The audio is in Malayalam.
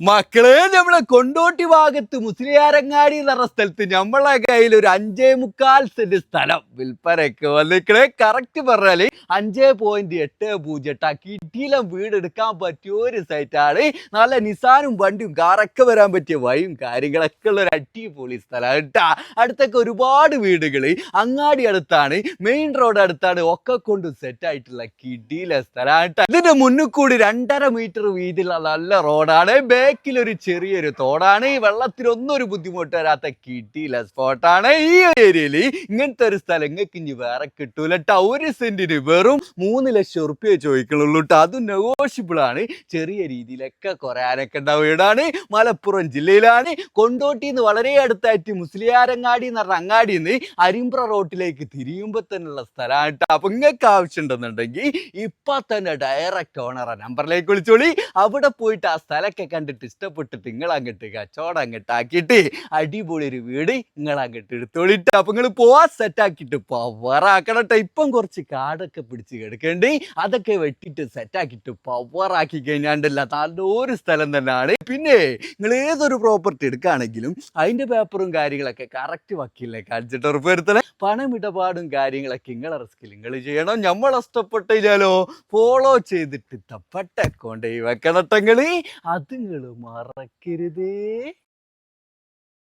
മക്കളെ നമ്മളെ കൊണ്ടോട്ടി ഭാഗത്ത് മുസ്ലിയാരങ്ങാടി എന്ന് പറഞ്ഞ സ്ഥലത്ത് നമ്മളെ കയ്യിൽ ഒരു അഞ്ചേ മുക്കാൽ സെന്റ് സ്ഥലം. വിൽപ്പനയ്ക്ക് വന്നിക്കണേ കറക്റ്റ് പറഞ്ഞാൽ അഞ്ചേ പോയിന്റ് എട്ട് പൂജ്യം എട്ടാ. കിട്ടിയിലും വീട് എടുക്കാൻ പറ്റിയ ഒരു സൈറ്റാണ് നല്ല നിസാനും വണ്ടിയും കാറൊക്കെ വരാൻ പറ്റിയ വഴിയും കാര്യങ്ങളൊക്കെ ഉള്ള ഒരു അടിപൊളി സ്ഥലം കേട്ടാ. അടുത്തൊക്കെ ഒരുപാട് വീടുകൾ അങ്ങാടി അടുത്താണ്. മെയിൻ റോഡ് അടുത്താണ്. ഒക്കെ കൊണ്ട് സെറ്റ് ആയിട്ടുള്ള കിടിയിലെ സ്ഥലമാണ് കേട്ടാ. ഇതിന്റെ മുന്നിൽ കൂടി രണ്ടര മീറ്റർ വീതിയിലുള്ള നല്ല റോഡാണ് ബേക്കിൽ ഒരു ചെറിയൊരു തോടാണ്. ഈ വെള്ളത്തിനൊന്നും ഒരു ബുദ്ധിമുട്ട് വരാത്ത കിട്ടിയില്ല സ്പോട്ടാണ് ഈ ഏരിയയിൽ. ഇങ്ങനത്തെ ഒരു സ്ഥലം നിങ്ങൾക്ക് ഇനി വേറെ കിട്ടൂല ട്ടാ. ഒരു സെന്റിന് വെറും മൂന്ന് ലക്ഷം റുപ്യ ചോദിക്കണുള്ളൂ കേട്ടോ അതും നെഗോഷ്യബിൾ ആണ്. ചെറിയ രീതിയിലൊക്കെ കുറയാനൊക്കെ ഉണ്ടാവും. വീടാണ് മലപ്പുറം ജില്ലയിലാണ്. കൊണ്ടോട്ടി നിന്ന് വളരെ അടുത്തായിട്ട് മുസ്ലിയാരങ്ങാടി എന്ന് പറഞ്ഞ അങ്ങാടി നിന്ന് അരിമ്പ്ര റോട്ടിലേക്ക് തിരിയുമ്പോൾ തന്നെയുള്ള സ്ഥലമാണ് കേട്ടോ അപ്പൊ നിങ്ങൾക്ക് ആവശ്യമുണ്ടെന്നുണ്ടെങ്കിൽ ഇപ്പൊ തന്നെ ഡയറക്റ്റ് ഓണറെ നമ്പറിലേക്ക് വിളിച്ചോളി. അവിടെ പോയിട്ട് ആ സ്ഥലമൊക്കെ കണ്ടിട്ട് ഇഷ്ടപ്പെട്ടിട്ട് നിങ്ങൾ അങ്ങോട്ട് കച്ചവടം അങ്ങോട്ട് ആക്കിയിട്ട് അടിപൊളി ഒരു വീട് നിങ്ങൾ അങ്ങോട്ട് എടുത്തോളിട്ട്. അപ്പൊ നിങ്ങൾ പോവാ സെറ്റ് ആക്കിയിട്ട് പവറാക്കണം ട്ടോ ഇപ്പം കുറച്ച് കാടൊക്കെ പിടിച്ച് കിടക്കേണ്ടി. അതൊക്കെ വെട്ടിട്ട് സെറ്റ് ആക്കിയിട്ട് പവറാക്കി കഴിഞ്ഞാണ്ടല്ല നല്ലൊരു സ്ഥലം തന്നെയാണ് പിന്നെ നിങ്ങൾ ഏതൊരു പ്രോപ്പർട്ടി എടുക്കുകയാണെങ്കിലും അതിന്റെ പേപ്പറും കാര്യങ്ങളൊക്കെ കറക്റ്റ് വക്കീലിനെ കാണിച്ചിട്ട് ഉറപ്പ് വരുത്തണേ പണമിടപാടും കാര്യങ്ങളൊക്കെ നിങ്ങളെ റിസ്കിൽ നിങ്ങൾ ചെയ്യണം. നമ്മൾ ഇഷ്ടപ്പെട്ടില്ലാലോ ഫോളോ ചെയ്തിട്ട് തപ്പട്ടെ കൊണ്ടേ വെക്കണട്ടെങ്കിൽ അത് നിങ്ങൾ மறக்கிறதே